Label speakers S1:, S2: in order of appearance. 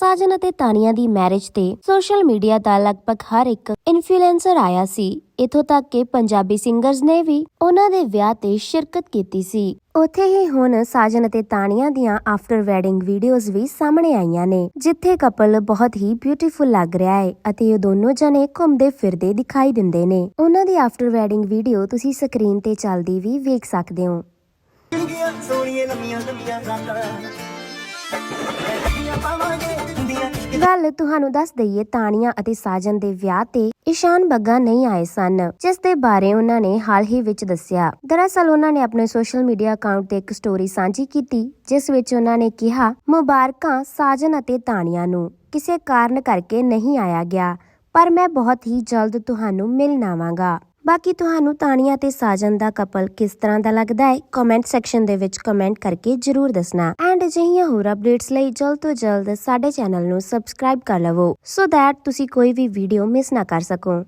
S1: ਸਾਜਨ ਅਤੇ ਤਾਨੀਆ ਦੀ ਮੈਰਿਜ ਤੇ ਸੋਸ਼ਲ ਮੀਡੀਆ ਦਾ ਲਗਭਗ ਹਰ ਇੱਕ ਇਨਫਲੂਐਂਸਰ ਆਇਆ ਸੀ। ਇਥੋਂ ਤੱਕ ਕਿ ਪੰਜਾਬੀ ਸਿੰਗਰਸ ਨੇ ਵੀ ਉਹਨਾਂ ਦੇ ਵਿਆਹ ਤੇ ਸ਼ਿਰਕਤ ਕੀਤੀ ਸੀ। ਉੱਥੇ ਹੀ ਹੁਣ ਸਾਜਨ ਅਤੇ ਤਾਨੀਆ ਦੀਆਂ ਆਫਟਰ ਵੈਡਿੰਗ ਵੀਡੀਓਜ਼ ਵੀ ਸਾਹਮਣੇ ਆਈਆਂ ਨੇ, ਜਿੱਥੇ ਕਪਲ ਬਹੁਤ ਹੀ ਬਿਊਟੀਫੁਲ ਲੱਗ ਰਿਹਾ ਹੈ ਅਤੇ ਇਹ ਦੋਨੋਂ ਜਣੇ ਘੁੰਮਦੇ ਫਿਰਦੇ ਦਿਖਾਈ ਦਿੰਦੇ ਨੇ। ਉਹਨਾਂ ਦੀ ਆਫਟਰ ਵੈਡਿੰਗ ਵੀਡੀਓ ਤੁਸੀਂ ਸਕਰੀਨ ਤੇ ਚੱਲਦੀ ਵੀ ਵੇਖ ਸਕਦੇ ਹੋ।
S2: ਸੋਹਣੀਆਂ ਲੰਮੀਆਂ ਲੰਮੀਆਂ ਰਾਤਾਂ ਪਾਵਾਂਗੇ
S1: ਗੱਲ ਤੁਹਾਨੂੰ ਦੱਸ ਦਈਏ ਤਾਨੀਆ ਅਤੇ ਸਾਜਨ ਦੇ ਵਿਆਹ ਤੇ ਇਸ਼ਾਨ ਬੱਗਾ ਨਹੀਂ ਆਏ ਸਨ, ਜਿਸ ਦੇ ਬਾਰੇ ਉਹਨਾਂ ਨੇ ਹਾਲ ਹੀ ਵਿੱਚ ਦੱਸਿਆ। ਦਰਅਸਲ ਉਹਨਾਂ ਨੇ ਆਪਣੇ ਸੋਸ਼ਲ ਮੀਡੀਆ ਅਕਾਊਂਟ ਤੇ ਇੱਕ ਸਟੋਰੀ ਸਾਂਝੀ ਕੀਤੀ, ਜਿਸ ਵਿੱਚ ਉਹਨਾਂ ਨੇ ਕਿਹਾ, ਮੁਬਾਰਕਾਂ ਸਾਜਨ ਅਤੇ ਤਾਨੀਆ ਨੂੰ। ਕਿਸੇ ਕਾਰਨ ਕਰਕੇ ਨਹੀਂ ਆਇਆ ਗਿਆ, ਪਰ ਮੈਂ ਬਹੁਤ ਹੀ ਜਲਦ ਤੁਹਾਨੂੰ ਮਿਲਣ ਆਵਾਂਗਾ। ਬਾਕੀ ਤੁਹਾਨੂੰ ਤਾਨੀਆ ਤੇ ਸਾਜਨ ਦਾ ਕਪਲ ਕਿਸ ਤਰ੍ਹਾਂ ਦਾ ਲੱਗਦਾ ਹੈ ਕਮੈਂਟ ਸੈਕਸ਼ਨ ਦੇ ਵਿੱਚ ਕਮੈਂਟ ਕਰਕੇ ਜਰੂਰ ਦੱਸਣਾ। ਐਂਡ ਅਜਿਹੀਆਂ ਹੋਰ ਅਪਡੇਟਸ ਲਈ ਜਲਦ ਤੋਂ ਜਲਦ ਸਾਡੇ ਚੈਨਲ ਨੂੰ ਸਬਸਕ੍ਰਾਈਬ ਕਰ ਲਵੋ। ਸੋ ਦੈਟ ਤੁਸੀਂ ਕੋਈ ਵੀ ਵੀਡੀਓ ਮਿਸ ਨਾ ਕਰ ਸਕੋ।